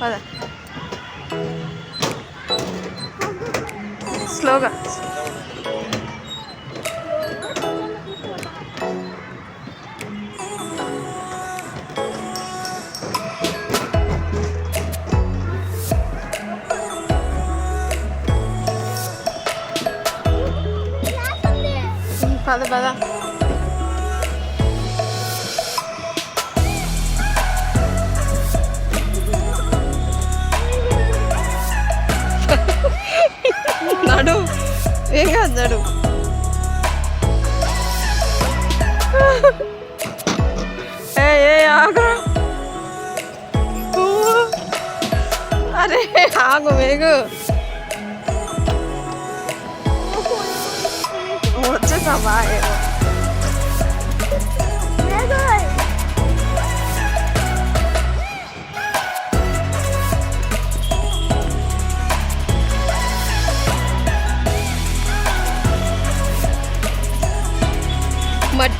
పద స్లోగా పద పద ఏం కాదు నడు ఏ ఏ ఆగు ఊ. అరే ఆగు వేగు వచ్చేసా బాగా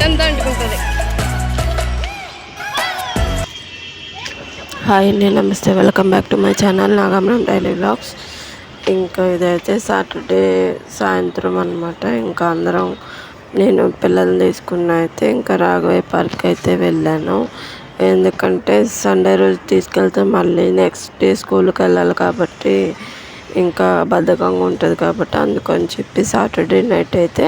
మట్టంతా అంటుకుంటుంది. హాయ్ అండి నమస్తే. Welcome back to my channel Nagamanam daily blogs ఇంకా ఇదైతే సాటర్డే సాయంత్రం అనమాట ఇంకా అందరం నేను పిల్లల్ని తీసుకున్న అయితే ఇంకా రాఘవయ్య పార్క్ అయితే వెళ్ళాను. ఎందుకంటే సండే రోజు తీసుకెళ్తే మళ్ళీ నెక్స్ట్ డే స్కూల్కి వెళ్ళాలి కాబట్టి ఇంకా బద్ధకంగా ఉంటుంది కాబట్టి అందుకని చెప్పి సాటర్డే నైట్ అయితే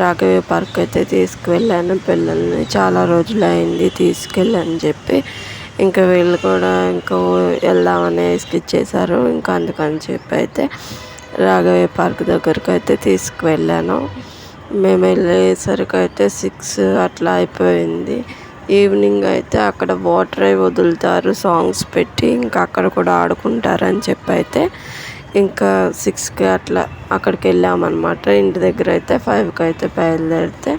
రాఘవే పార్క్ అయితే తీసుకువెళ్ళాను. పిల్లల్ని చాలా రోజులు అయింది తీసుకెళ్ళని చెప్పి. ఇంకా వీళ్ళు కూడా ఇంకా వెళ్దామని స్కిచ్ చేశారు. ఇంకా అందుకని చెప్పి అయితే రాఘవే పార్క్ దగ్గరకు అయితే తీసుకువెళ్ళాను. మేము వెళ్ళేసరికి అయితే సిక్స్ అట్లా అయిపోయింది. ఈవినింగ్ అయితే అక్కడ వాటర్ అవి వదులుతారు సాంగ్స్ పెట్టి. ఇంకా అక్కడ కూడా ఆడుకుంటారని చెప్పి అయితే ఇంకా సిక్స్కి అట్లా అక్కడికి వెళ్ళామన్నమాట. ఇంటి దగ్గర అయితే ఫైవ్కి అయితే బయలుదేరితే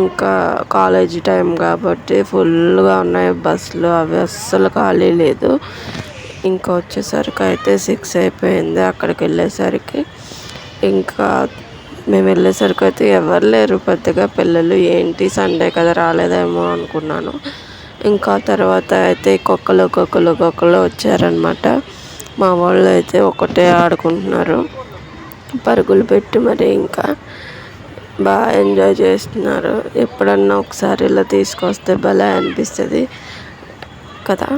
ఇంకా కాలేజీ టైం కాబట్టి ఫుల్గా ఉన్నాయి బస్సులు. అవి అస్సలు ఖాళీ లేదు. ఇంకా వచ్చేసరికి అయితే సిక్స్ అయిపోయింది అక్కడికి వెళ్ళేసరికి. ఇంకా మేము వెళ్ళేసరికి అయితే ఎవరు లేరు పెద్దగా. పిల్లలు ఏంటి సండే కదా రాలేదేమో అనుకున్నాను. ఇంకా తర్వాత అయితే ఒక్కొక్కరు ఒక్కొక్కరు ఒక్కొక్కరు వచ్చారనమాట మా వాళ్ళు అయితే ఒకటే ఆడుకుంటున్నారు. పరుగులు పెట్టి మరి ఇంకా బాగా ఎంజాయ్ చేస్తున్నారు. ఎప్పుడన్నా ఒకసారి ఇలా తీసుకొస్తే భలే అనిపిస్తుంది కదా.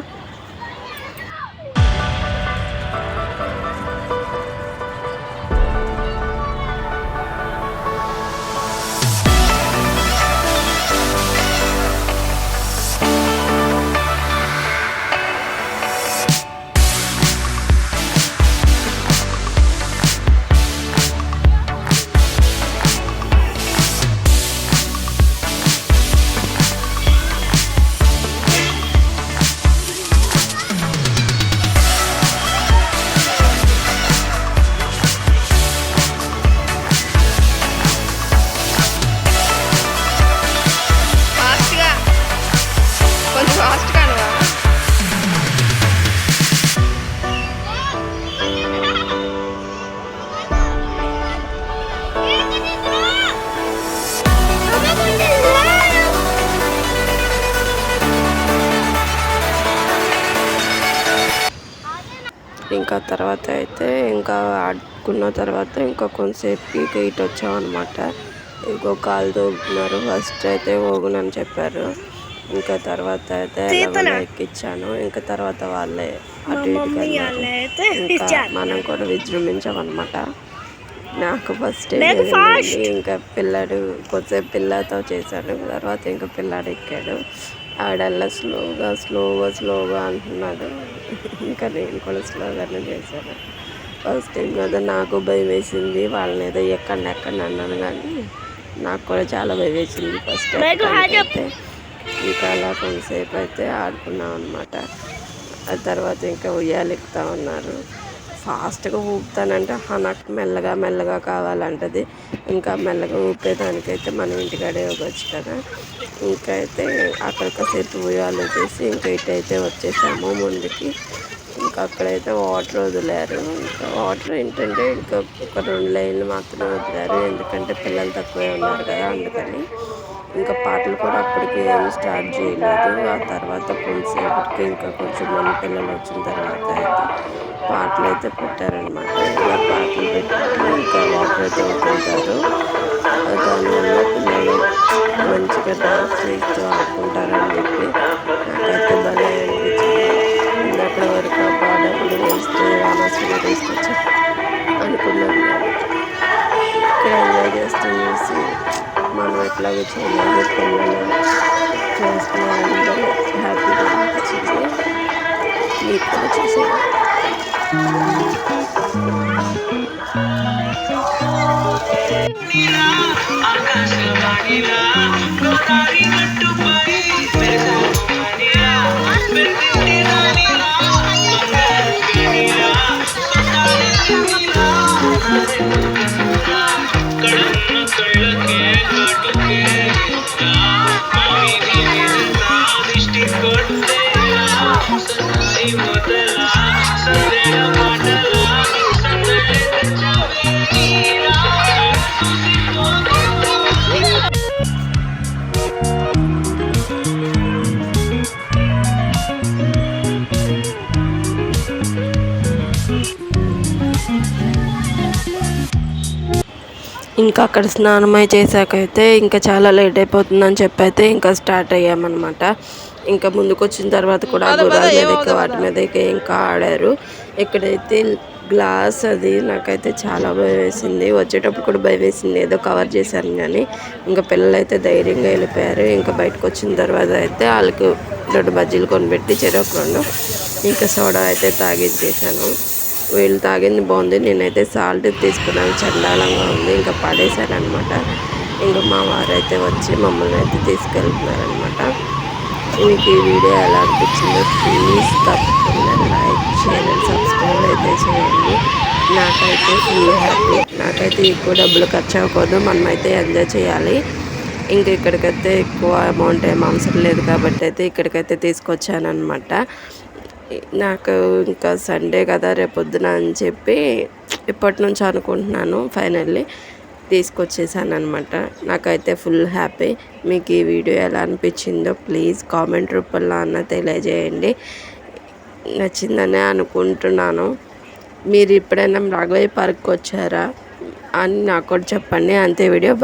ఇంకా తర్వాత అయితే ఇంకా ఆడుకున్న తర్వాత ఇంకా కొంతసేపు ఇటు వచ్చామన్నమాట. ఇంకో కాలు తోగుతున్నారు ఫస్ట్ అయితే ఓగునని చెప్పారు. ఇంకా తర్వాత అయితే ఎక్కించాను. ఇంకా తర్వాత వాళ్ళే అటు. ఇంకా మనం కూడా విజృంభించామన్నమాట. నాకు ఫస్ట్ ఇంకా పిల్లాడు కొద్దిసేపు పిల్లతో చేశాను తర్వాత ఇంకా పిల్లాడు ఎక్కాడు. ఆడల్లా స్లోగా స్లోగా స్లోగా అంటున్నాడు. ఇంకా నేను కూడా స్లోగానే చేశాను. ఫస్ట్ టైం కదా నాకు భయం వేసింది. వాళ్ళని ఏదో ఎక్కండి ఎక్కండి అన్నాను కానీ నాకు కూడా చాలా భయం వేసింది. ఫస్ట్ అయితే ఇంకా అలా కొంతసేపు అయితే ఆడుకున్నాం అనమాట ఆ తర్వాత ఇంకా ఉయ్యాలు ఎక్కుతా ఉన్నారు. ఫాస్ట్గా ఊపుతానంటే "హా, నాకు మెల్లగా మెల్లగా కావాలంటది. ఇంకా మెల్లగా ఊపేదానికైతే మనం ఇంటికాడే ఇవ్వచ్చు కదా. ఇంకా అయితే అక్కడ కాసేపు ఉయ్యాలు ఇంకా ఇటైతే వచ్చేసాము ముందుకి. ఇంకా అక్కడైతే వాటర్ వదిలారు. ఇంకా వాటర్ ఏంటంటే ఇంకా ఒక రెండు లైన్లు మాత్రమే వదిలారు. ఎందుకంటే పిల్లలు తక్కువే ఉన్నారు కదా అందుకని. ఇంకా పాటలు కూడా అప్పటికి ఏమి స్టార్ట్ చేయలేదు. ఆ తర్వాత కొంతసేపటికి ఇంకా కొంచెం మంది పిల్లలు వచ్చిన తర్వాత అయితే పాటలు అయితే పెట్టారనమాట ఇలా పాటలు పెట్టి ఇంకా వాటర్ అయితే వదులుతారు. దానివల్ల పిల్లలు మంచిగా డాన్స్ చేస్తూ ఆడుకుంటారని చెప్పి నాకైతే భలే అనిపించింది ఇందప్పటి వరకు ఆ పాడకులు వేస్తూ అనవసరంగా తీసుకొచ్చి అనుకున్నాను ఇక్కడ ఎంజాయ్ చేస్తూ చూసి మనం ఎట్లాగే చేయాలి పిల్లలు చేస్తున్నారని హ్యాపీగా అనిపించింది మీకు కూడా nila, ang kasama nila, notary ఇంకా అక్కడ స్నానమై చేశాకైతే ఇంకా చాలా లేట్ అయిపోతుందని చెప్పి అయితే ఇంకా స్టార్ట్ అయ్యామన్నమాట. ఇంకా ముందుకు వచ్చిన తర్వాత కూడా గుర్రాల మీద వాటి మీద ఇంకా ఆడారు. ఇక్కడైతే గ్లాస్ అది నాకైతే చాలా భయం వేసింది. వచ్చేటప్పుడు కూడా భయం వేసింది. ఏదో కవర్ చేశాను కానీ ఇంకా పిల్లలు అయితే ధైర్యంగా వెళ్ళిపోయారు. ఇంకా బయటకు వచ్చిన తర్వాత అయితే వాళ్ళకి రెండు బజ్జీలు కొనిపెట్టి చెరొక రెండు ఇంకా సోడా అయితే తాగించేసాను వీళ్ళు తాగింది బాగుంది. నేనైతే సాల్ట్ తీసుకున్నాను. చండాలంగా ఉంది. ఇంకా పడేశారనమాట ఇంకా మా వారు అయితే వచ్చి మమ్మల్ని అయితే తీసుకెళ్తున్నారనమాట మీకు ఈ వీడియో ఎలా అనిపించిందో ప్లీజ్ తప్పకుండా లైక్ చేయండి. సబ్స్క్రైబ్ అయితే చేయండి. నాకైతే ఫుల్ హ్యాపీ నాకైతే ఎక్కువ డబ్బులు ఖర్చు అవ్వకూడదు. మనమైతే ఎంజాయ్ చేయాలి. ఇంక ఇక్కడికైతే ఎక్కువ అమౌంట్ ఏం అవసరం లేదు కాబట్టి అయితే ఇక్కడికైతే తీసుకొచ్చాను అనమాట నాకు ఇంకా సండే కదా రేపొద్దున అని చెప్పి ఇప్పటి నుంచి అనుకుంటున్నాను. ఫైనల్లీ తీసుకొచ్చేసాను అనమాట నాకైతే ఫుల్ హ్యాపీ మీకు ఈ వీడియో ఎలా అనిపించిందో ప్లీజ్ కామెంట్ రూపంలో అన్న తెలియజేయండి. నచ్చిందనే అనుకుంటున్నాను. మీరు ఎప్పుడైనా రాఘవయ్య పార్క్కి వచ్చారా అని నాకు కూడా చెప్పండి. అంతే వీడియో.